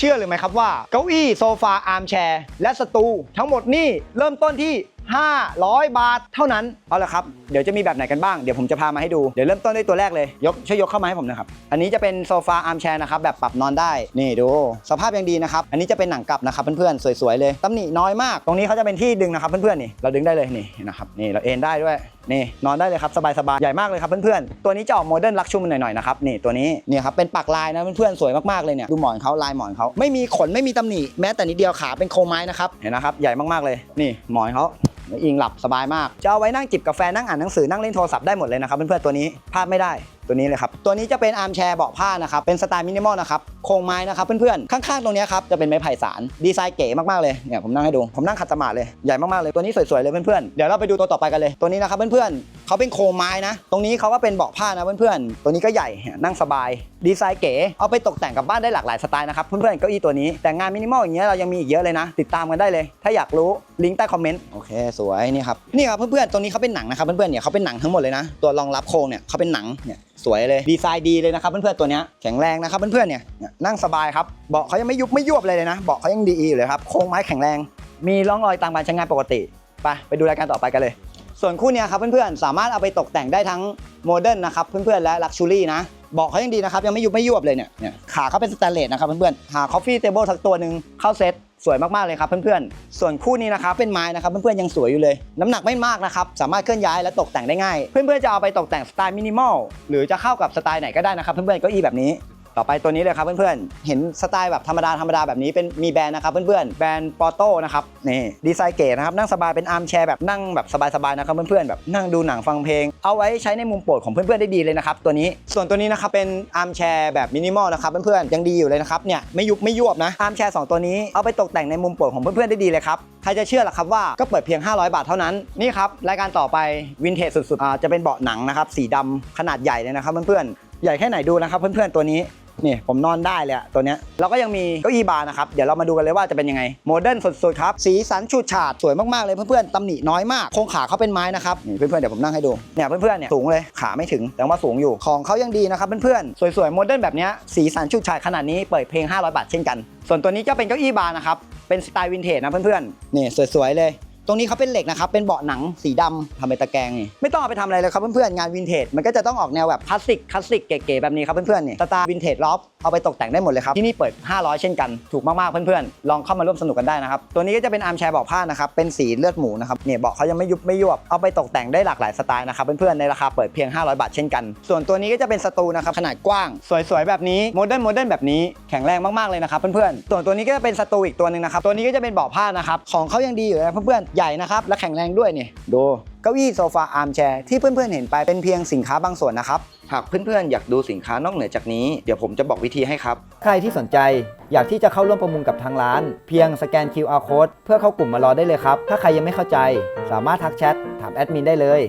เชื่อเลยไหมครับว่าเก้าอี้โซฟาอาร์มแชร์ และสตูทั้งหมดนี่เริ่มต้นที่ 500 บาทเท่านั้น เอาละครับ เดี๋ยวจะมีแบบไหนกันบ้าง เดี๋ยวผมจะพามาให้ดู เดี๋ยวเริ่มต้นด้วยตัวแรกเลย ยกช่วยยกเข้ามาให้ผมนะครับ อันนี้จะเป็นโซฟาอาร์มแชร์นะครับ แบบปรับนอนได้ นี่ดู สภาพยังดีนะครับ อันนี้จะเป็นหนังกลับนะครับเพื่อนๆ สวยๆเลยตำหนิน้อยมาก ตรงนี้เขาจะเป็นที่ดึงนะครับเพื่อนๆ นี่ เราดึงได้เลยนี่นะครับ นี่เราเอนได้ด้วย นี่นอนได้เลยครับสบายๆใหญ่มากเลยครับเพื่อนๆ ตัวนี้จะออกโมเดิร์นลักชูมันหน่อยๆนะครับนี่ตัวนี้เนี่ยครับเป็นปักลายนะเพื่อนๆสวยมากๆเลยเนี่ยดูหมอนเขาลายหมอนเขาไม่มีขนไม่มีตำหนิแม้แต่นิดเดียวขาเป็นโครงไม้นะครับเห็นนะครับใหญ่มากๆเลยนี่หมอนเขาอิงหลับสบายมากจะเอาไว้นั่งจิบกาแฟนั่งอ่านหนังสือนั่งเล่นโทรศัพท์ได้หมดเลยนะครับเพื่อนๆตัวนี้พลาดไม่ได้ ตัวนี้เลยครับ ตัวนี้จะเป็นอาร์มแชร์เบาะผ้านะครับ เป็นสไตล์มินิมอลนะครับ โครงไม้นะครับเพื่อนๆ ข้างๆ ตรงนี้ครับ จะเป็นไม้ไผ่สาร ดีไซน์เก๋มากๆเลย เนี่ยผมนั่งให้ดู ผมนั่งขัดสมาธิเลย ใหญ่มากๆเลย ตัวนี้สวยๆเลยเพื่อนๆ เดี๋ยวเราไปดูตัวต่อไปกันเลย ตัวนี้นะครับเพื่อนๆเขาเป็นโครงไม้นะ ตรงนี้เขาก็เป็นเบาะผ้านะเพื่อนๆ ตัวนี้ก็ใหญ่ นั่งสบาย ดีไซน์เก๋ เอาไปตกแต่งกับบ้านได้หลากหลายสไตล์นะครับเพื่อนๆ เก้าอี้ตัวนี้ แต่งานมินิมอลอย่างเงี้ยเรายังมีอีกเยอะเลยนะ ติดตามกันได้เลย ถ้าอยากรู้ลิงก์ใต้คอมเมนต์ โอเค สวยนี่ครับ นี่ครับเพื่อนๆ ตรงนี้เขาเป็นหนังนะครับเพื่อนๆ เนี่ยเขาเป็นหนังทั้งหมดเลยนะ ตัวรองรับโครงเนี่ยเขาเป็นหนังเนี่ยสวยเลยดีไซน์ดีเลยนะครับเพื่อนๆตัวเนี้ยแข็งแรงนะครับเพื่อนๆเนี่ยเนี่ยนั่งสบายครับเบาะเขายังไม่ยุบไม่ยวบเลยเลยนะเบาะเขายังดีอยู่เลยครับโครงไม้แข็งแรง มีร่องรอยตามการใช้งานปกติไปไปดูรายการต่อไปกันเลย ส่วนคู่นี้ครับเพื่อนๆสามารถเอาไปตกแต่งได้ทั้งโมเดิร์นนะครับเพื่อนๆและลักชูรี่นะเบาะเขายังดีนะครับยังไม่ยุบไม่ยวบเลยเนี่ยเนี่ยขาเขาเป็นสแตนเลสนะครับเพื่อนๆหาคอฟฟี่เทเบิลสักตัวหนึ่งเข้าเซต สวยมากๆเลยครับเพื่อนๆ ส่วนคู่นี้นะครับเป็นไม้นะครับเพื่อนๆยังสวยอยู่เลย น้ำหนักไม่มากนะครับสามารถเคลื่อนย้ายและตกแต่งได้ง่าย เพื่อนๆจะเอาไปตกแต่งสไตล์มินิมอลหรือจะเข้ากับสไตล์ไหนก็ได้นะครับเพื่อนๆเก็อีแบบนี้ ต่อไปตัวนี้เลยครับเพื่อนๆ เห็นสไตล์แบบธรรมดาธรรมดาแบบนี้เป็นมีแบรนด์นะครับเพื่อนๆ แบรนด์ปอโต้นะครับนี่ดีไซน์เก๋นะครับนั่งสบายเป็นอาร์มแชร์แบบนั่งแบบสบายๆนะครับเพื่อนๆแบบนั่งดูหนังฟังเพลง เอาไว้ใช้ในมุมโปรดของเพื่อนๆได้ดีเลยนะครับตัวนี้ส่วนตัวนี้นะครับเป็นอาร์มแชร์แบบมินิมอลนะครับเพื่อนๆยังดีอยู่เลยนะครับเนี่ยไม่ยุบไม่ยวบนะอาร์มแชร์สองตัวนี้เอาไปตกแต่งในมุมโปรดของเพื่อนๆได้ดีเลยครับใครจะเชื่อล่ะครับว่าก็เปิดเพียง 500 บาทเท่านั้นนี่ครับรายการต่อไปวินเทจสุดๆอ่าจะเป็นเบาะหนังนะครับสีดำขนาดใหญ่เลยนะครับเพื่อนๆใหญ่แค่ไหนดูนะครับเพื่อนๆตัวนี้ นี่ผมนอนได้เลยอะตัวเนี้ยเราก็ยังมีเก้าอี้บาร์นะครับ เดี๋ยวเรามาดูกันเลยว่าจะเป็นยังไงโมเดิร์นสุดๆครับ สีสันฉูดฉาดสวยมากๆเลยเพื่อนๆตำหนิน้อยมากโครงขาเขาเป็นไม้นะครับนี่เพื่อนๆเดี๋ยวผมนั่งให้ดูเนี่ยเพื่อนๆเนี่ยสูงเลยขาไม่ถึงแต่ว่าสูงอยู่ของเขายังดีนะครับเพื่อนๆสวยๆโมเดิร์นแบบเนี้ยสีสันฉูดฉาดขนาดนี้เปิดเพลง 500 บาทเช่นกัน ส่วนตัวนี้จะเป็นเก้าอี้บาร์นะครับเป็นสไตล์วินเทจนะเพื่อนๆนี่สวยๆเลย ตรงนี้เขาเป็นเหล็กนะครับ เป็นเบาะหนังสีดำทำเป็นตะแกรงนี่ไม่ต้องเอาไปทำอะไรเลยครับเพื่อนๆ งานวินเทจมันก็จะต้องออกแนวแบบคลาสสิกคลาสสิกเก๋ๆแบบนี้ครับเพื่อนๆนี่สไตล์วินเทจล็อฟเอาไปตกแต่งได้หมดเลยครับ ที่นี่เปิด 500 เช่นกันถูกมากๆเพื่อนๆ ลองเข้ามาร่วมสนุกกันได้นะครับ ตัวนี้ก็จะเป็นอาร์มแชร์เบาะผ้านะครับเป็นสีเลือดหมูนะครับเนี่ยเบาะเขายังไม่ยุบไม่ยวบเอาไปตกแต่งได้หลากหลายสไตล์นะครับเพื่อนๆในราคาเปิดเพียง 500 บาทเช่นกัน ส่วนตัวนี้ก็จะเป็นสตูนะครับขนาดกว้าง สวยๆแบบนี้โมเดิร์นโมเดิร์นแบบนี้แข็งแรงมากๆเลยนะครับเพื่อนๆส่วนตัวนี้ก็จะเป็นสตูอีกตัวหนึ่งนะครับตัวนี้ก็จะเป็นเบาะผ้านะครับของเขายังดีอยู่นะเพื่อนๆใหญ่นะครับ และแข็งแรงด้วยนี่ดูเก้าอี้โซฟาอาร์มแชร์ที่เพื่อนๆเห็นไปเป็นเพียงสินค้าบางส่วนนะครับ หากเพื่อนๆ อยากดูสินค้านอกเหนือจากนี้ เดี๋ยวผมจะบอกวิธีให้ครับ ใครที่สนใจอยากที่จะเข้าร่วมประมูลกับทางร้าน เพียงสแกน QR code เพื่อเข้ากลุ่มมารอได้เลยครับ ถ้าใครยังไม่เข้าใจ สามารถทักแชทถามแอดมินได้เลย